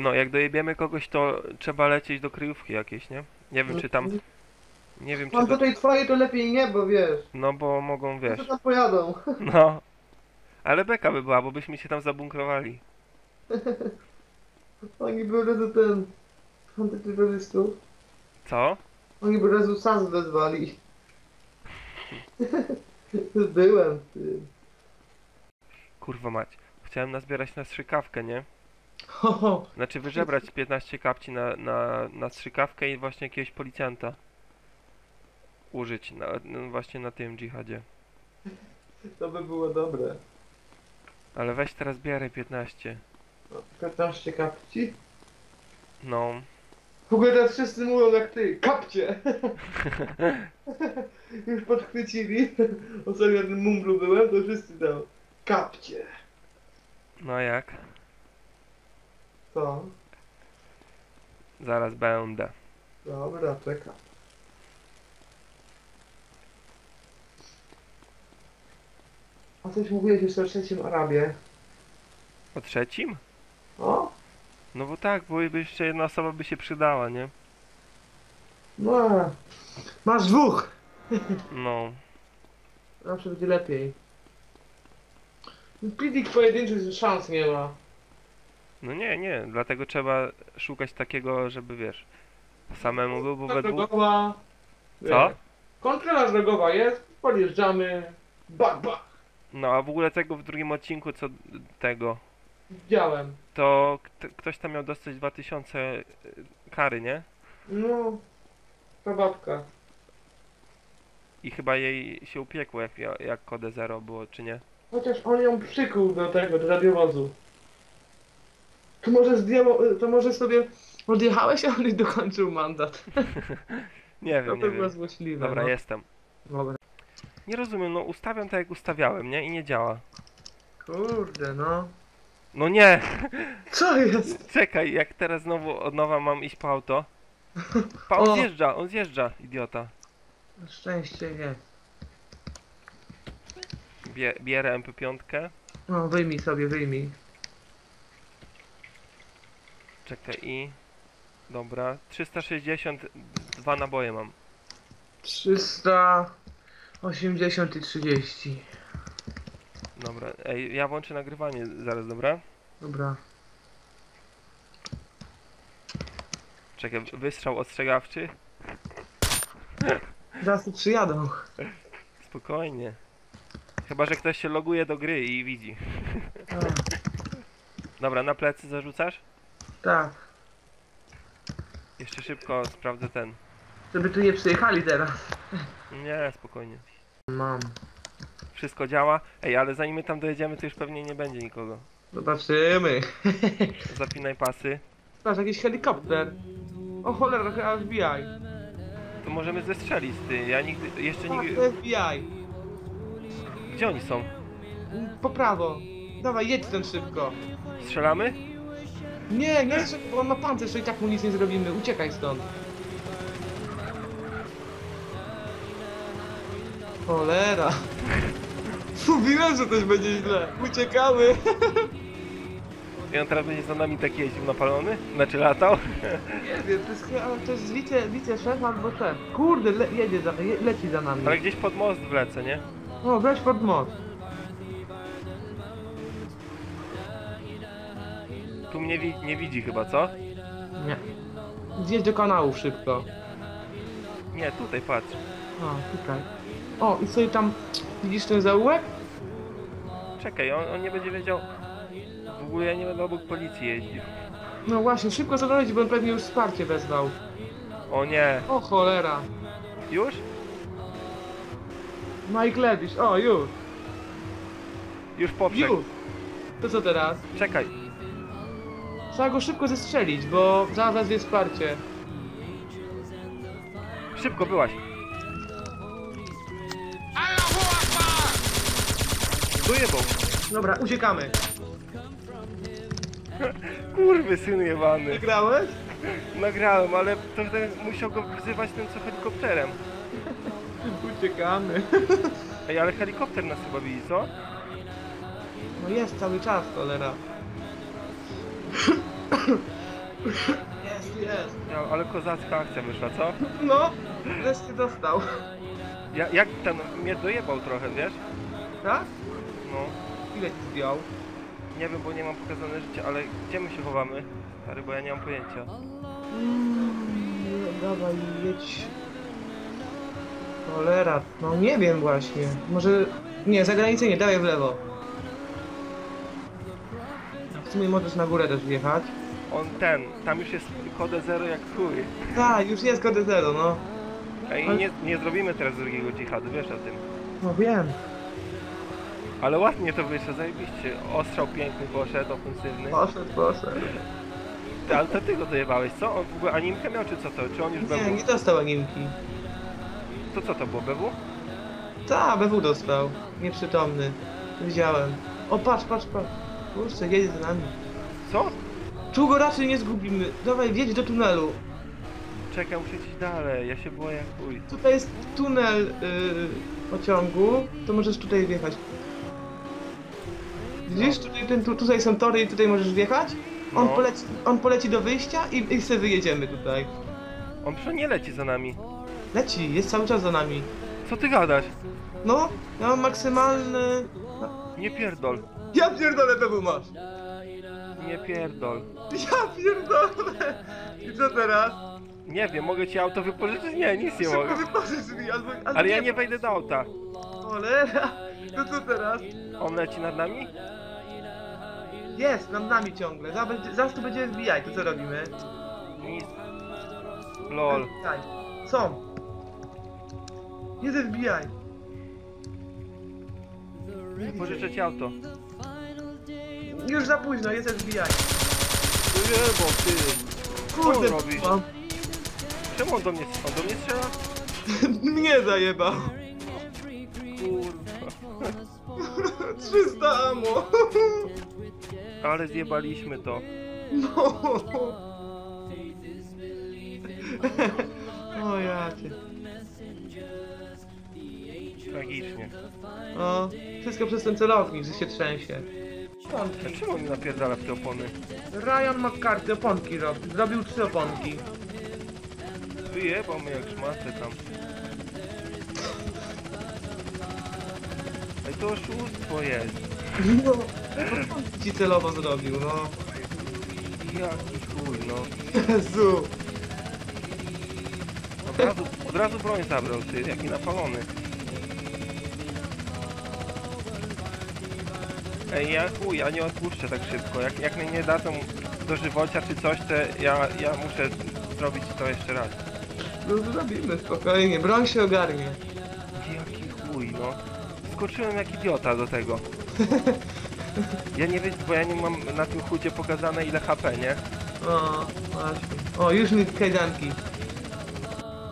no, jak dojebiemy kogoś, to trzeba lecieć do kryjówki jakiejś, nie? Nie wiem, czy tam... Nie wiem, czy Mam to... tutaj twoje, to lepiej nie, bo wiesz. No, bo mogą, wiesz... tam pojadą? No. Ale beka by była, bo byśmy się tam zabunkrowali. Oni by razu ten... Antyterrorystów. Co? Oni by razu SAS wezwali. Byłem w tym. Kurwa mać. Chciałem nazbierać na strzykawkę, nie? Ho, ho. Znaczy wyżebrać 15 kapci na, na, na strzykawkę i właśnie jakiegoś policjanta użyć na, no właśnie na tym dżihadzie. To by było dobre. Ale weź teraz bieraj 15. No, 15 kapci? No. W ogóle teraz wszyscy mówią jak ty, kapcie! Już podchwycili. Ostatnio na tym mumblu byłem, to wszyscy tam, kapcie! No a jak? To, Zaraz będę. dobra, czekam. A coś mówiłeś jeszcze o trzecim Arabie. O trzecim? O? No bo tak, bo jeszcze jedna osoba by się przydała, nie? No. Masz dwóch! No. Zawsze będzie lepiej. Pidik pojedynczy szans nie ma. No nie, nie, dlatego trzeba szukać takiego, żeby wiesz, samemu był, bo we dwóch... drogowa. Co? Kontrola drogowa jest, podjeżdżamy. Bak, bak. No a w ogóle tego w drugim odcinku, co tego, Widziałem. to kt- ktoś tam miał dostać 2000 y, kary, nie? No. Ta babka. I chyba jej się upiekło, jak, jak kode 0 było, czy nie? Chociaż on ją przykuł do tego, do radiowozu. To może zdjęło, to może sobie odjechałeś, a on i dokończył mandat. Nie To wiem, by nie było wiem. złośliwe. Dobra, no. jestem. Dobra. Nie rozumiem, no ustawiam tak jak ustawiałem, nie? I nie działa. Kurde, no. No nie! Co jest? Czekaj, jak teraz znowu od nowa mam iść po auto. Pa, on O. zjeżdża, on zjeżdża, idiota. Na szczęście jest. Bie, bierę MP5. No, wyjmij sobie, wyjmij. Czekaj i... Dobra, 362 naboje mam. 380 i 30. Dobra, ej, ja włączę nagrywanie zaraz, dobra? Dobra. Czekaj, wystrzał ostrzegawczy. Zaraz tu przyjadą. Spokojnie. Chyba, że ktoś się loguje do gry i widzi. A, Dobra, na plecy zarzucasz? Tak. Jeszcze szybko sprawdzę ten. Żeby tu nie przyjechali teraz. Nie, spokojnie. Mam. Wszystko działa. Ej, ale zanim my tam dojedziemy, to już pewnie nie będzie nikogo. Zobaczymy. Zapinaj pasy. Patrz, jakiś helikopter. O cholera, chyba FBI. To możemy zestrzelić, ty. Ja nigdy, jeszcze Tak, nigdy... to FBI. Gdzie oni są? Po prawo. Dawaj, jedź ten szybko. Strzelamy? Nie, nie, bo on ma pancerz, to i tak mu nic nie zrobimy. Uciekaj stąd. Cholera. Mówiłem, że coś będzie źle. Uciekamy. I on teraz będzie za nami taki jeździł napalony? Znaczy latał? Nie wiem, to jest chyba, ale to jest wice, wiceszef albo szef. Kurde, le, jedzie za, je, leci za nami. Ale gdzieś pod most wlecę, nie? O, brać pod most. Tu mnie wi nie widzi chyba, co? Nie. Zjedź do kanału szybko. Nie, tutaj patrz. O, tutaj. O, i sobie tam, widzisz ten zaułek? Czekaj, on, on nie będzie wiedział... W ogóle ja nie będę obok policji jeździł. No właśnie, szybko zadoleć, bo on pewnie już wsparcie wezwał. O nie. O cholera. Już? Mike Lewisz, o już. Już poprzek. Już. To co teraz? Czekaj. Trzeba go szybko zestrzelić, bo zaraz wezwie wsparcie. Szybko byłaś. Dojebał. Dobra, uciekamy. Kurwy syn jebany. Wygrałeś? Nagrałem, ale to ten musiał go wzywać tym co helikopterem. Uciekamy. Ej, ale helikopter nas chyba widzi, co? No jest cały czas, cholera. Jest, jest. Ale kozacka akcja wyszła, co? No, wreszcie dostał. Ja, jak ten mnie dojebał trochę, wiesz? Tak? No, Ile ci zdjął? nie wiem, bo nie mam pokazane życie, ale gdzie my się chowamy? Stary, bo ja nie mam pojęcia. Mm, dawaj, jedź. Cholera, no nie wiem właśnie. Może... Nie, za granicę nie, dawaj w lewo. W sumie możesz na górę też wjechać. On ten, tam już jest kode zero jak chuj. Tak, już jest kody zero, no. Ej, Ale- nie, nie zrobimy teraz drugiego dżihadu, wiesz o tym. No wiem. Ale ładnie to wyszło, zajebiście. Ostrzał piękny poszedł, ofensywny. Poszedł, poszedł. Ty, ale to ty go dojebałeś, co? On w ogóle animkę miał, czy co to? Czy on już Nie, BW? nie dostał animki. To co to było, BW? Ta, BW dostał. Nieprzytomny. Widziałem. O, patrz, patrz, patrz. Kurczę, jedzie za nami. Co? Tu go raczej nie zgubimy. Dawaj, wjedź do tunelu. Czekaj, muszę iść dalej, ja się boję jak chuj. Tutaj jest tunel yy, pociągu. To możesz tutaj wjechać. Widzisz, tutaj, ten, tu, tutaj są tory i tutaj możesz wjechać. On, No. poleci, on poleci do wyjścia i, i sobie wyjedziemy tutaj. On przecież nie leci za nami. Leci, jest cały czas za nami. Co ty gadasz? No, ja mam maksymalny... Nie pierdol. Ja pierdolę, BW masz. Pierdol. Ja pierdolę! I co teraz? Nie wiem, mogę ci auto wypożyczyć? Nie, nic nie Szybko mogę. wypożycz mi, albo, albo Ale ja nie wejdę do auta. Cholera! To co teraz? On leci nad nami? Jest, nad nami ciągle. Zaraz, będzie- zaraz tu będzie FBI, to co robimy? Nic. Lol. FBI. Są. Jest FBI. Pożyczę ci auto. Już za późno, jest FBI. Ujebo, ty. Kurde, Co robisz? mam. Czemu on do mnie, on do mnie strzela? Mnie zajebał. Kurwa. 300 amo. Ale zjebaliśmy to. No. O ja cię. Tragicznie. O, wszystko przez ten celownik, że się trzęsie. A czemu on mi napierdala w te opony? Ryan McCarthy oponki robił. Zrobił trzy oponki. Wyjebał mnie jak szmatę tam. Ej, to oszustwo jest. No. Ci celowo zrobił, no. Jaki chuj, no. Jezu. Od razu, od razu broń zabrał, ty, jaki napalony. Ej, ja chuj, ja nie odpuszczę tak szybko. Jak, jak mnie nie dadzą do żywocia czy coś, to ja, ja muszę zrobić to jeszcze raz. No zrobimy spokojnie, broń się ogarnie. Jaki chuj, no. Skoczyłem jak idiota do tego. Ja nie wiem, bo ja nie mam na tym chudzie pokazane ile HP, nie? O, właśnie. O, już mi kajdanki.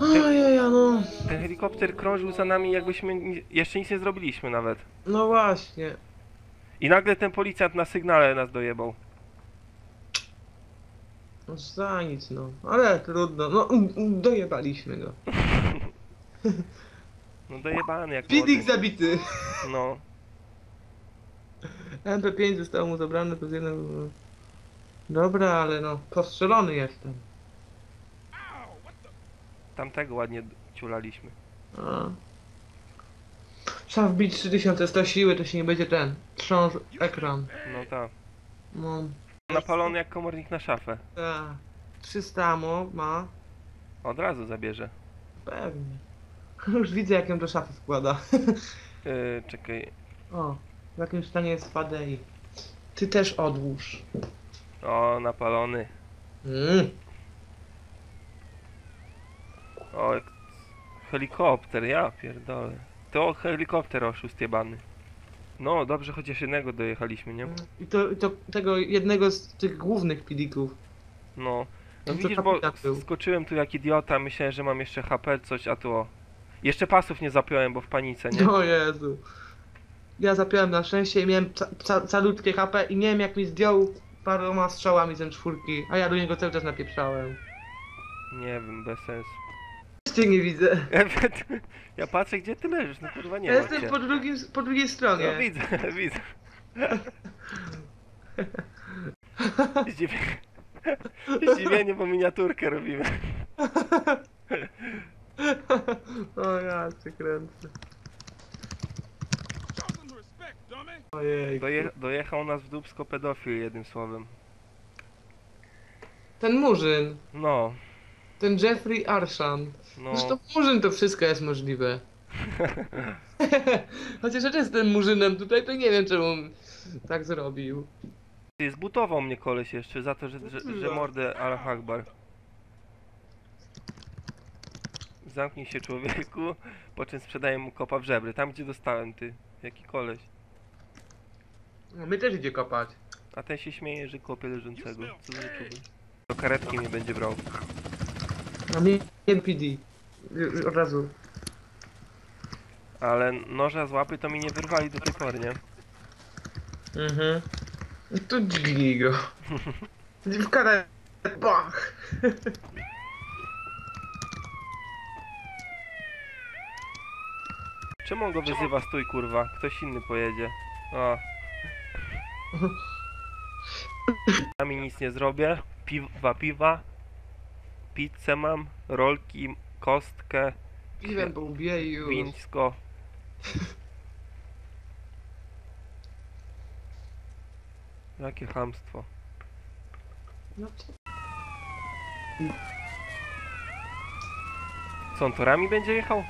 Ojej, no. Ten helikopter krążył za nami jakbyśmy jeszcze nic nie zrobiliśmy nawet. No właśnie. I nagle ten policjant na sygnale nas dojebał. No za nic, no. Ale trudno. No, mm, mm, dojebaliśmy go. No dojebany jak Pidik młody. zabity. No. MP5 zostało mu zabrane przez jeden... Dobra, ale no, postrzelony jestem. Tamtego ładnie d- ciulaliśmy. A. Trzeba wbić 3100 siły, to się nie będzie ten. Trząs ekran. No tak. No, Napalony jak komornik na szafę. tak. 300 amo ma. Od razu zabierze. Pewnie. Już widzę jak ją do szafy wkłada. Yy, czekaj. O, w jakim stanie jest Fadei. Ty też odłóż. O, napalony. Mm. O, jak- helikopter, ja pierdolę. To helikopter oszust jebany. No, dobrze, chociaż jednego dojechaliśmy, nie? I to, i to tego jednego z tych głównych pidików. No. No To widzisz, bo kapitan był. skoczyłem tu jak idiota, myślałem, że mam jeszcze HP, coś, a tu o. Jeszcze pasów nie zapiąłem, bo w panice, nie? O Jezu. Ja zapiąłem na szczęście i miałem ca ca calutkie HP i nie wiem jak mi zdjął paroma strzałami z czwórki, a ja do niego cały czas napieprzałem. Nie wiem, bez sensu. Cię nie widzę. Ja patrzę, gdzie ty leżysz, no kurwa nie Ja ma jestem cię. po, drugim, po drugiej stronie. No widzę, widzę. Zdziwię. Zdziwienie, bo miniaturkę robimy. O ja cię kręcę. Show some respect, dummy. Ojej. Doje, dojechał nas w dubsko pedofil, jednym słowem. Ten murzyn. No, Ten Jeffrey Arshan. no. Zresztą murzyn to wszystko jest możliwe. Chociaż jak jestem murzynem tutaj, to nie wiem czemu tak zrobił. Ty, zbutował mnie koleś jeszcze za to, że, że, że mordę Al Akbar. Zamknij się człowieku, po czym sprzedaję mu kopa w żebry. Tam gdzie dostałem ty. Jaki koleś. No, my też idzie kopać. A ten się śmieje, że kopie leżącego. Co za. Do karetki mnie będzie brał. A mnie NPD. Już Od razu. Ale noża z łapy to mi nie wyrwali do tej pory, nie? Mhm. No To dźgnij go. W karę. Bach. Czemu on go wyzywa? Stój kurwa, ktoś inny pojedzie. O. Mi nic nie zrobię. Piwa, piwa. Pizzę mam, rolki, kostkę, Piwem po łbie i już. wińsko. Jakie chamstwo. No co? Co on torami będzie jechał?